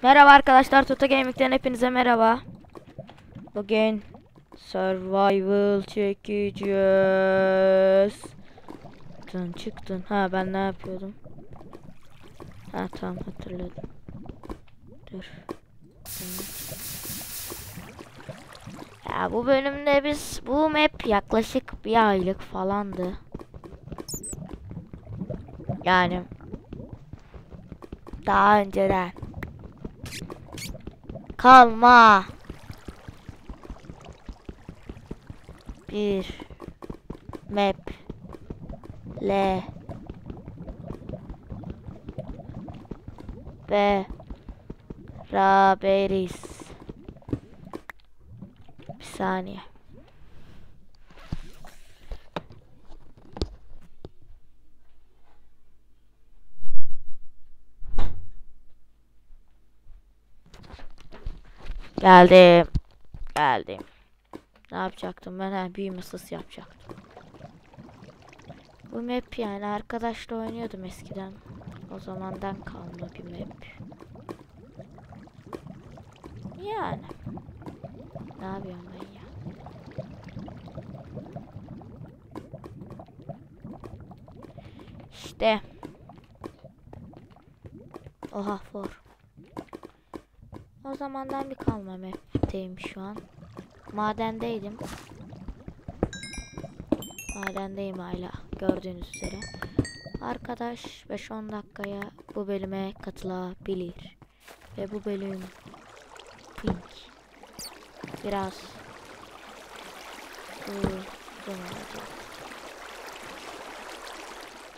Merhaba arkadaşlar, Tuta Gaming'den hepinize merhaba. Bugün survival çekeceğiz. Çıktın çıktın. Ha ben ne yapıyordum? Ha tamam hatırladım. Dur. Ya bu bölümde biz bu map yaklaşık bir aylık falandı. Yani daha önceden kalma. Bir map le beraberiz. Bir saniye. Geldim. Geldim. Ne yapacaktım ben? Ha, büyü masası yapacaktım. Bu map yani arkadaşla oynuyordum eskiden. O zamandan kalma bir map. Yani. Ne yapıyorum ben ya? İşte. Oha for. O zamandan bir kalma map'teyim şu an. Madendeydim. Madendeyim hala gördüğünüz üzere. Arkadaş 5-10 dakikaya bu bölüme katılabilir. Ve bu bölüm pink. Biraz uzun olacak.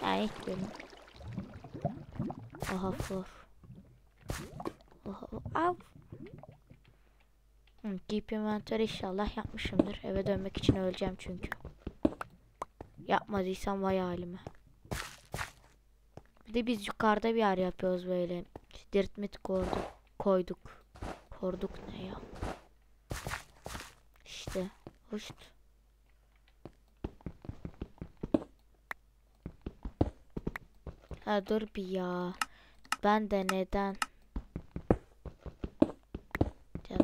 Yani ilk bölüm. Oha for. Oha, av. Hı, Keep inventory inşallah yapmışımdır. Eve dönmek için öleceğim çünkü. Yapmadıysam vay halime. Bir de biz yukarıda bir yer yapıyoruz böyle. Dirtmit koyduk. Koyduk. Korduk ne ya? İşte. Hoş. Ha dur bir ya. Ben de neden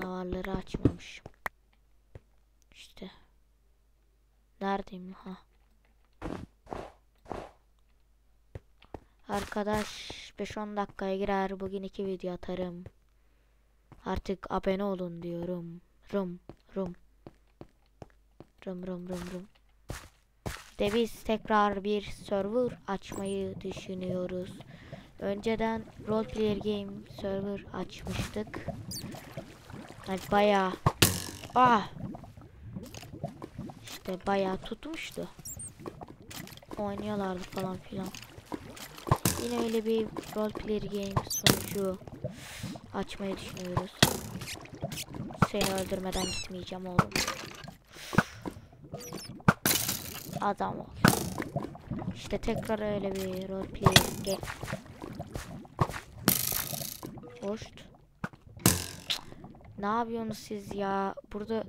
canavarları açmamışım. İşte. Neredeyim ha? Arkadaş 5-10 dakikaya girer bugün iki video atarım. Artık abone olun diyorum. Rum rum. Rum rum rum rum. De biz tekrar bir server açmayı düşünüyoruz. Önceden roleplayer game server açmıştık. Yani bayağı ah işte bayağı tutmuştu. Oynuyorlardı falan filan. Yine öyle bir roleplayer game sonucu açmayı düşünüyoruz. Seni öldürmeden gitmeyeceğim oğlum. Adam ol. İşte tekrar öyle bir roleplayer game. Hoş. Ne yapıyorsunuz siz ya? Burada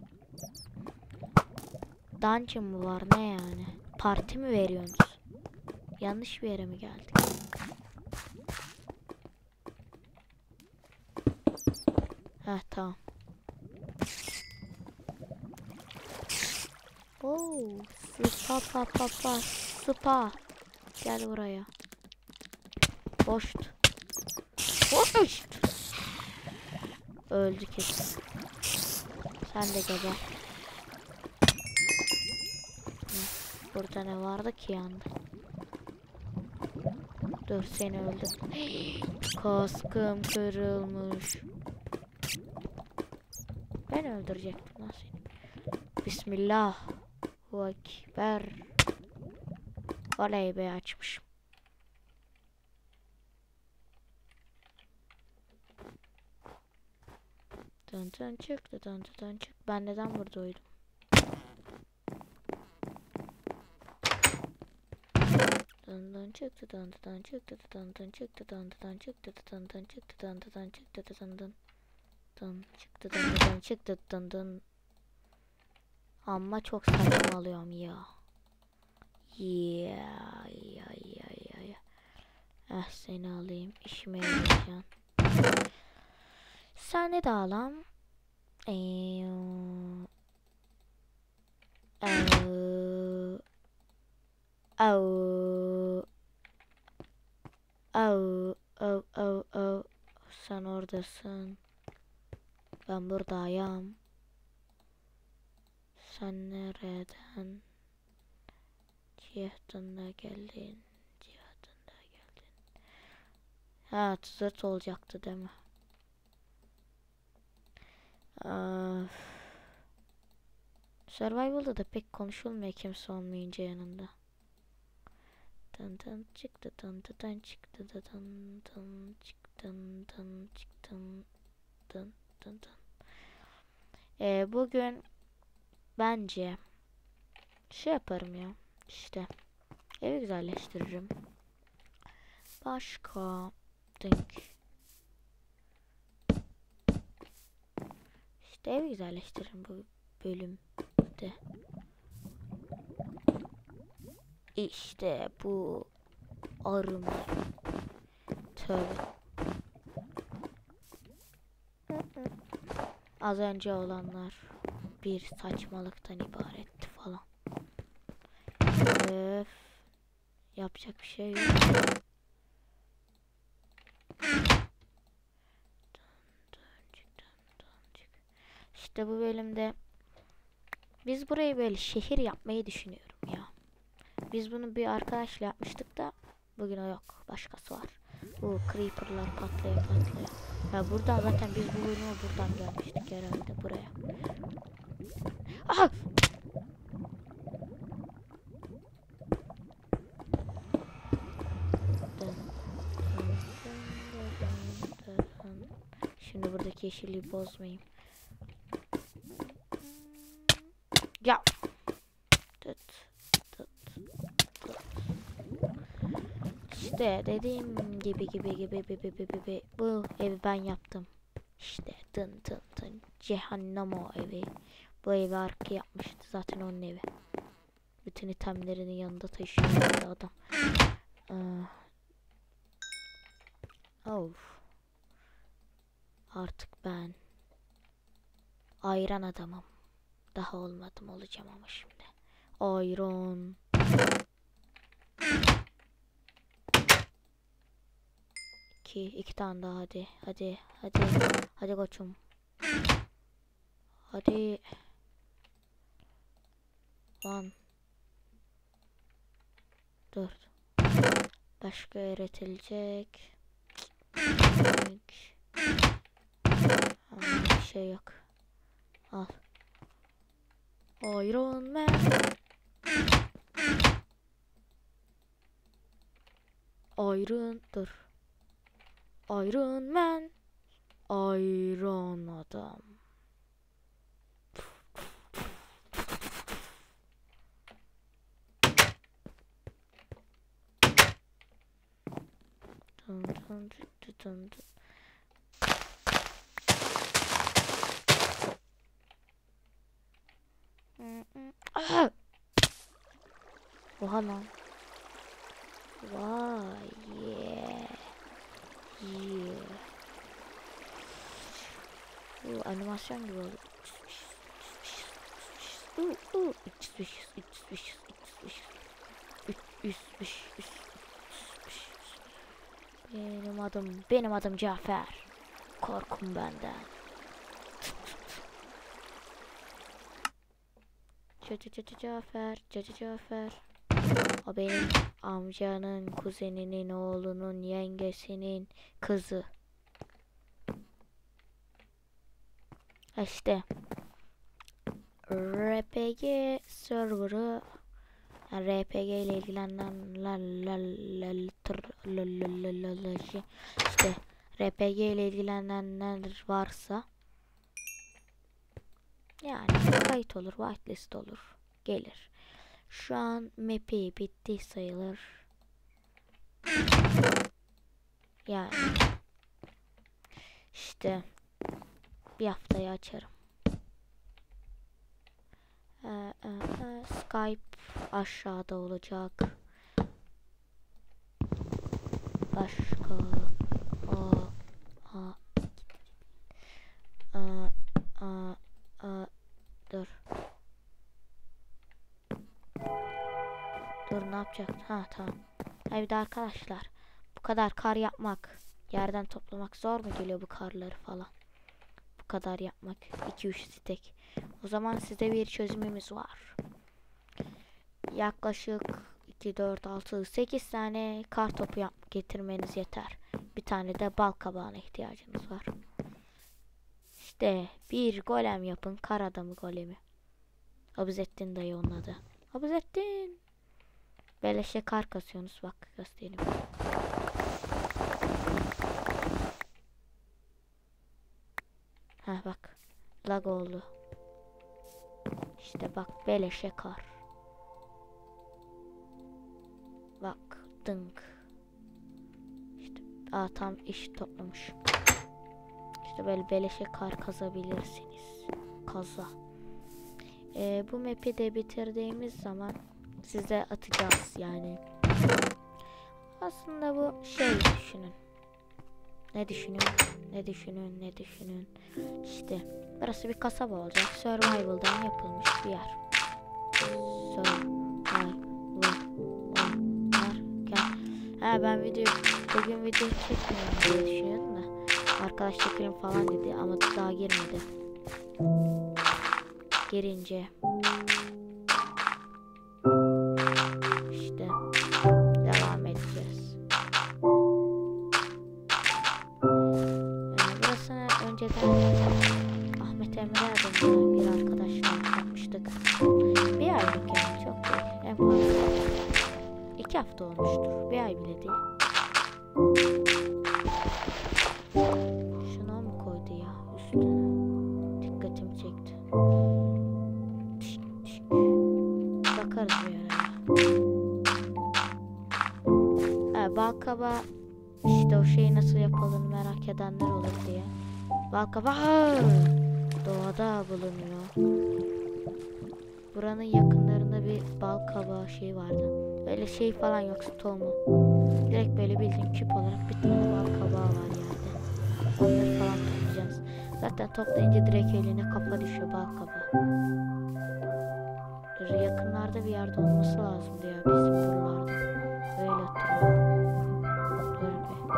dungeon mı var ne yani? Parti mi veriyorsunuz? Yanlış bir yere mi geldik? Heh tamam. Oo, spa pa pa pa spa. Gel buraya. Boşt. Boşt. Öldü kesin. Sen de geber. Burada ne vardı ki yanda? Dur seni öldüm. Kaskım kırılmış. Ben öldürecektim lan seni. Bismillah. Ekber. Oley be açmışım. Dın dın çıktı dın dın dın çık. Ben neden burada uyudum? Dın dın çıktı dın dın çıktı dın dın çıktı dın dın çıktı dın dın çıktı dın dın çıktı dın dın dın çıktı dın dın çıktı dın dın Amma çok saçma alıyorum ya. Yeah, yeah, yeah, yeah. Eh seni alayım. İşime yarayacaksın. Efsane dağlam. Ee, Eee, Au. Au. Au. Au. Au. Sen oradasın. Ben buradayım. Sen nereden? Cihatında geldin. Cihatında geldin. Ha zırt olacaktı değil mi? Survival'da da pek konuşulmuyor kimse olmayınca yanında. Dın dın çıktı dın dın çıktı dın dın dın çıktı dın dın çıktı dın dın dın. Ee, bugün bence şey yaparım ya işte evi güzelleştiririm. Başka denk. İşte evi bu bölümde. İşte bu arım. Tövbe. Az önce olanlar bir saçmalıktan ibaretti falan. Öf. Yapacak bir şey yok. İşte bu bölümde biz burayı böyle şehir yapmayı düşünüyorum ya. Biz bunu bir arkadaşla yapmıştık da bugün o yok. Başkası var. Bu creeperlar patlaya patlaya. Ya buradan zaten biz bu bölümü buradan gelmiştik herhalde buraya. Aha! Şimdi buradaki yeşilliği bozmayayım. Ya. Tıt, tıt, tıt. İşte dediğim gibi gibi gibi gibi gibi gibi bu evi ben yaptım. İşte tın tın tın cehennem o evi. Bu evi arka yapmıştı zaten onun evi. Bütün itemlerini yanında taşıyordu adam. Ee, of. Artık ben ayran adamım. Daha olmadım olacağım ama şimdi. Ayran. İki, iki tane daha hadi. Hadi, hadi. Hadi koçum. Hadi. One. Dört. Başka üretilecek. Üç. Aa, bir şey yok. Al. Iron Man. Iron dur. Iron Man. Iron adam. Dun dun dun dun dun. Ah! Oha lan. Vay yeah. Yeah. Bu animasyon gibi oldu. Uh, uh. Üç, beş, üç, beş, üç, beş. Üç, üç, beş, üç, beş. Benim adım, benim adım Cafer. Korkun benden. Cafer, Cafer. O benim amcanın, kuzeninin, oğlunun, yengesinin kızı. İşte RPG serverı RPG ile ilgilenen la la la tır- la la la la la şey. işte RPG ile ilgilenenler varsa yani kayıt olur, whitelist olur, gelir. Şu an map'i bitti sayılır. Yani işte bir haftaya açarım. Ee, e, e, Skype aşağıda olacak. Başka a, a, Aa, aa, aa, dur. Dur ne yapacaktım? Ha tamam. Ha de arkadaşlar. Bu kadar kar yapmak. Yerden toplamak zor mu geliyor bu karları falan? Bu kadar yapmak. 2-3 stek. O zaman size bir çözümümüz var. Yaklaşık 2, 4, 6, 8 tane kar topu yap getirmeniz yeter. Bir tane de bal kabağına ihtiyacınız var. İşte bir golem yapın. Kar adamı golemi. Abuzettin dayı onun adı. Abuzettin. Beleşe kar kasıyorsunuz bak göstereyim. Ha bak. Lag oldu. İşte bak beleşe kar. Bak dınk. İşte aa, tam iş toplamış. İşte böyle beleşe kar kazabilirsiniz. Kaza. Ee, bu map'i de bitirdiğimiz zaman size atacağız yani. Aslında bu şey düşünün. Ne düşünün? Ne düşünün? Ne düşünün? İşte burası bir kasaba olacak. Survival'dan yapılmış bir yer. Survival olurken. Ha ben video bugün video çekmiyorum diye düşünüyordum da. Arkadaş çekelim falan dedi ama daha girmedi. Girince En fazla iki hafta olmuştur. Bir ay bile değil. Şuna mı koydu ya üstüne? Dikkatimi çekti. Bakarız bir ara. Ha, balkaba işte o şeyi nasıl yapıldığını merak edenler olur diye. Balkaba doğada bulunuyor. Buranın bir bal kabağı şey vardı. Öyle şey falan yoksa tohumu. Direkt böyle bildiğin küp olarak bir tane bal kabağı var yerde. Onları falan toplayacağız. Zaten toplayınca direkt eline kafa düşüyor bal kabağı. Yakınlarda bir yerde olması lazımdı ya bizim buralarda. Öyle hatırlıyorum. Dur bir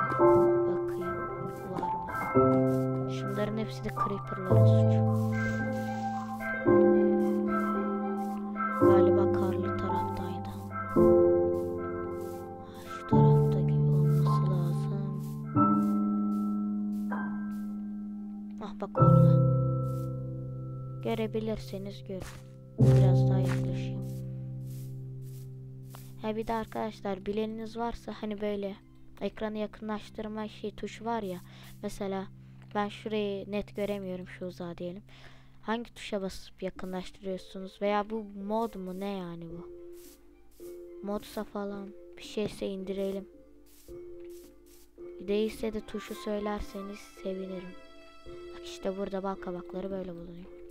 bakayım var mı? Şunların hepsi de creeper'ların suçu. Görebilirseniz görün. Biraz daha yaklaşayım. Ha bir de arkadaşlar bileniniz varsa hani böyle ekranı yakınlaştırma şey tuşu var ya. Mesela ben şurayı net göremiyorum şu uzağa diyelim. Hangi tuşa basıp yakınlaştırıyorsunuz veya bu mod mu ne yani bu? Modsa falan bir şeyse indirelim. Değilse de tuşu söylerseniz sevinirim. Bak işte burada bal kabakları böyle bulunuyor.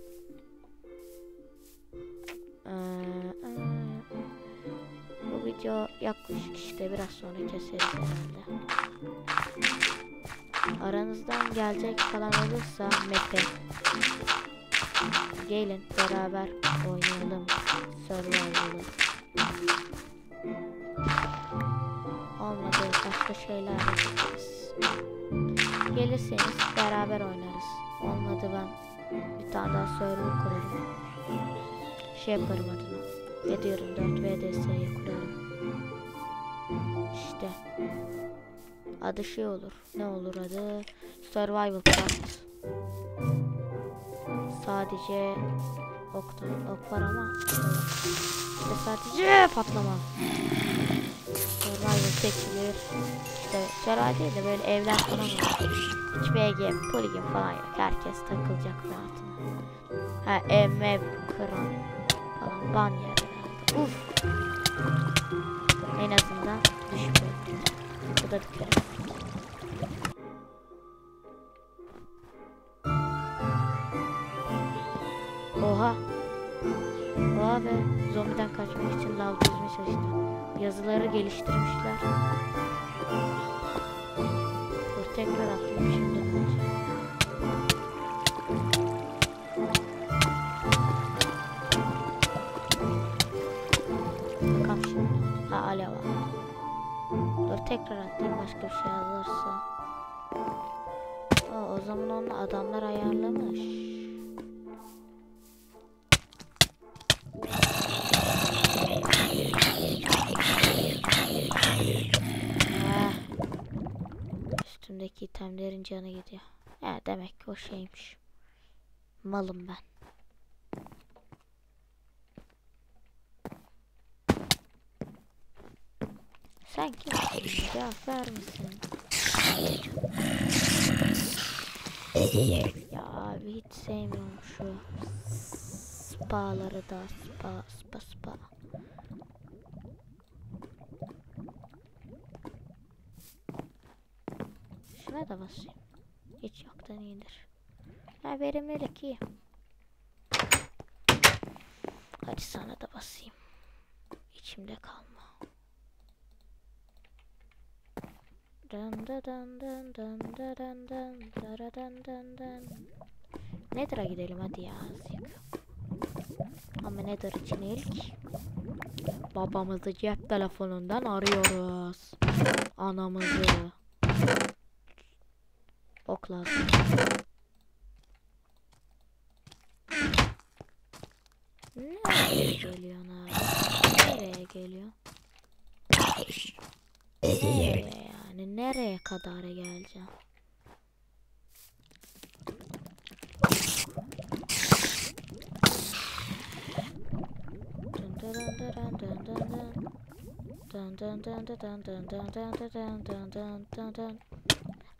Ee, bu video yaklaşık işte biraz sonra keseriz herhalde. Aranızdan gelecek falan olursa map'e gelin beraber oynayalım Survival'ı. Olmadı başka şeyler yapacağız. Gelirseniz beraber oynarız. Olmadı ben bir tane daha server kurarım. Şey yaparım adına. 724 VDS'ye kurarım. İşte. Adı şey olur. Ne olur adı? Survival Craft. Sadece ok, ok var ama işte sadece patlama. Survival seçilir. İşte survival değil de böyle evler falan var. Hiç BG, poligon falan yok. Herkes takılacak rahatına. Ha ev mev ban yer herhalde. Uf. En azından düşmüyor. Bu da bir kere. Oha. Oha be. Zombiden kaçmak için lav düzme çalıştı. Yazıları geliştirmişler. Dur tekrar atayım tekrar atlayayım başka bir şey yazarsa. Aa, o zaman onu adamlar ayarlamış. Ah. Üstümdeki itemlerin canı gidiyor. Ya demek ki o şeymiş. Malım ben. Sen kimsin? Cevap ver misin? Ya abi hiç sevmiyorum şu spaları da spa spa spa. Şuna da basayım. Hiç yoktan iyidir. Ha verimlilik iyi. Hadi sana da basayım. İçimde kalma. Dara dın dın dın. Nether'a gidelim hadi ya azıcık. Ama Nether için ilk babamızı cep telefonundan arıyoruz. Anamızı. Ok lazım. Nereye geliyorsun abi? Nereye geliyor? nereye kadar geleceğim?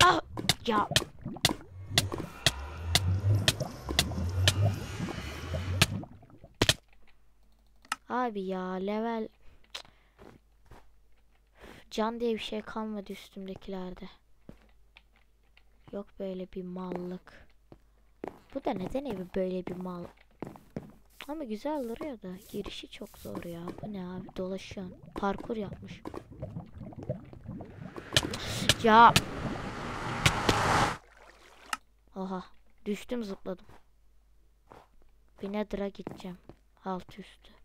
Ah ya. Abi ya level can diye bir şey kalmadı üstümdekilerde. Yok böyle bir mallık. Bu da neden evi böyle bir mal? Ama güzel duruyor da girişi çok zor ya. Bu ne abi dolaşıyorsun. Parkur yapmış. Ya. Oha. Düştüm zıpladım. Bir Nether'a gideceğim. Alt üstü.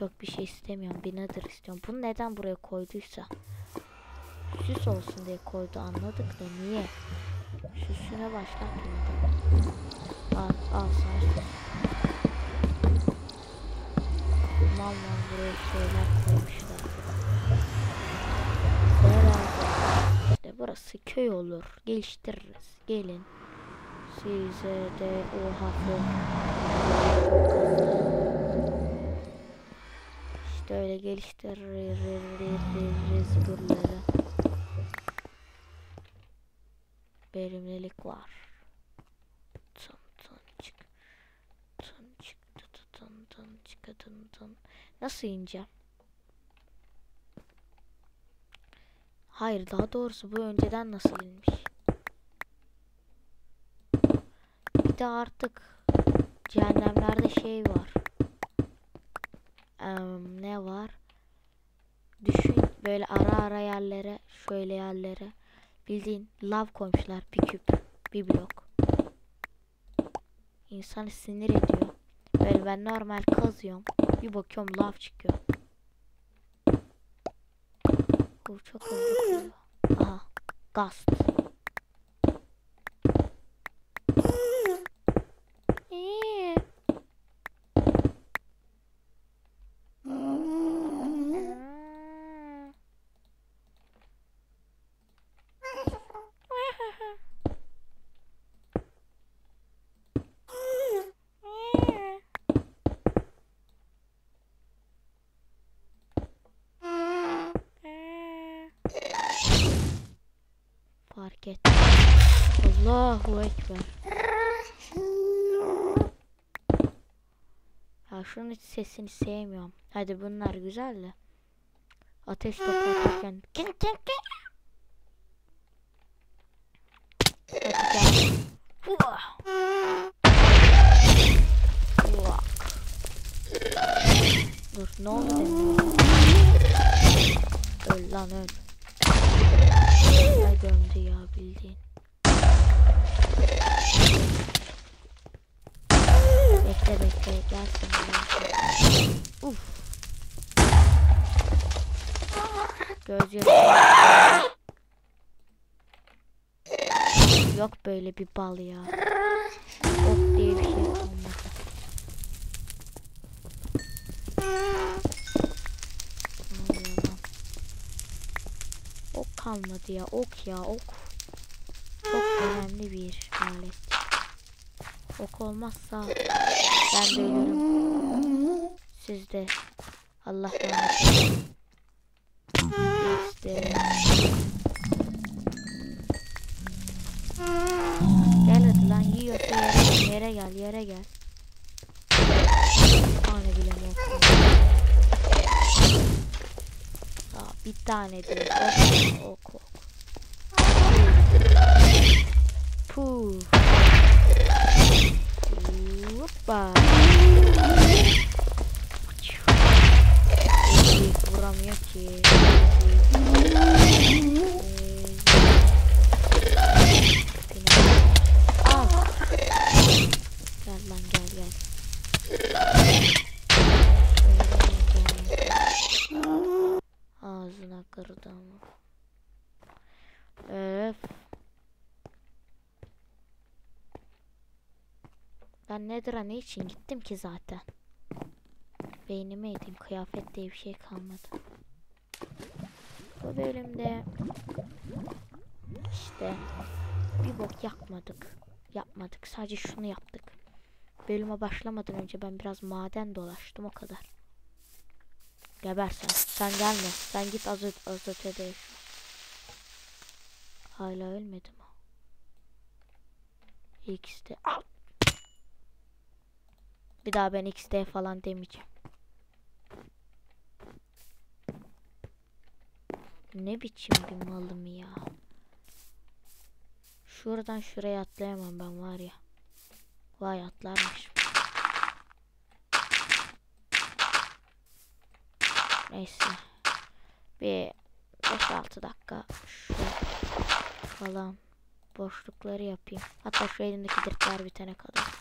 Çok bir şey istemiyorum. Bir Nether istiyorum. Bunu neden buraya koyduysa. Süs olsun diye koydu anladık da niye? Süsüne başlatmadı. Al al sana süs. Mal mal buraya şeyler koymuşlar. Herhalde. İşte burası köy olur. Geliştiririz. Gelin. Size de o hafı. İşte öyle geliştiririz buraları. Verimlilik var. Tın tın çık. Nasıl ineceğim? Hayır daha doğrusu bu önceden nasıl inmiş? Bir de artık cehennemlerde şey var. Em, ne var? Düşün böyle ara ara yerlere şöyle yerlere bildiğin lav koymuşlar bir küp bir blok. İnsanı sinir ediyor. Böyle ben normal kazıyorum. Bir bakıyorum lav çıkıyor. Bu çok hızlı. Aha. Gast. Allahu Ekber. Ya şunun hiç sesini sevmiyorum. Hadi bunlar güzel de. Ateş topu atarken. Dur ne oldu demin? Öl lan öl. Ne gömdü ya bildiğin. Bekle bekle gel sen buraya. Uf. Göz. Yok böyle bir bal ya. Ok diye bir şey olmadı. Ok kalmadı ya. Ok ya ok. Çok önemli bir alet. Ok olmazsa ben de ölürüm. Siz de. Allah rahmet. İşte. Gel hadi lan yiyorsa yere, yere gel yere gel. Bir tane bile yok? Aa, bir tane değil. Ok ok ok. Puh. apa? Kurang ya, Ki. Ben Nether'a ne için gittim ki zaten? Beynime yedim. Kıyafet diye bir şey kalmadı. Bu bölümde işte bir bok yapmadık. Yapmadık. Sadece şunu yaptık. Bölüme başlamadan önce ben biraz maden dolaştım o kadar. Geber sen. Gelme. Sen git azot azotede yaşa. Hala ölmedim o. X'de. Al. Bir daha ben XD falan demeyeceğim. Ne biçim bir malım ya. Şuradan şuraya atlayamam ben var ya. Vay atlarmış. Neyse. Bir 5-6 dakika şu falan boşlukları yapayım. Hatta şu elimdeki dirtler bitene kadar.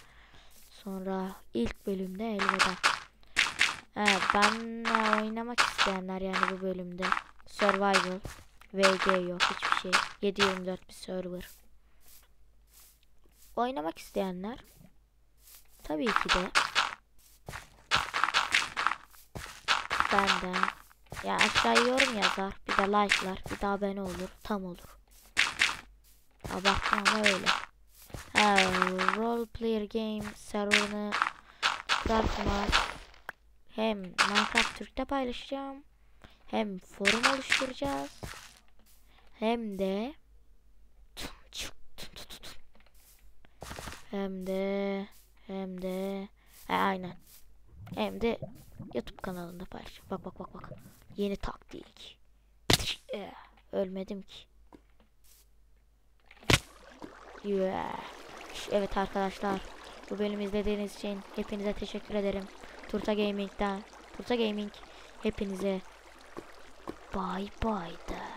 Sonra ilk bölümde elveda. Evet, benle oynamak isteyenler yani bu bölümde survival VG yok hiçbir şey. 724 bir server. Oynamak isteyenler tabii ki de benden ya aşağıya yorum yazar bir de like'lar bir de abone olur tam olur. Abartma ama öyle. Role player game serverını kurarken hem Minecraft Türk'te paylaşacağım hem forum oluşturacağız hem de hem de hem de e, aynen hem de YouTube kanalında paylaşacağım. Bak bak bak bak. Yeni taktik. Eh, Ölmedim ki. Yeah. Evet arkadaşlar. Bu bölümü izlediğiniz için hepinize teşekkür ederim. Turta Gaming'den. Turta Gaming hepinize bye der.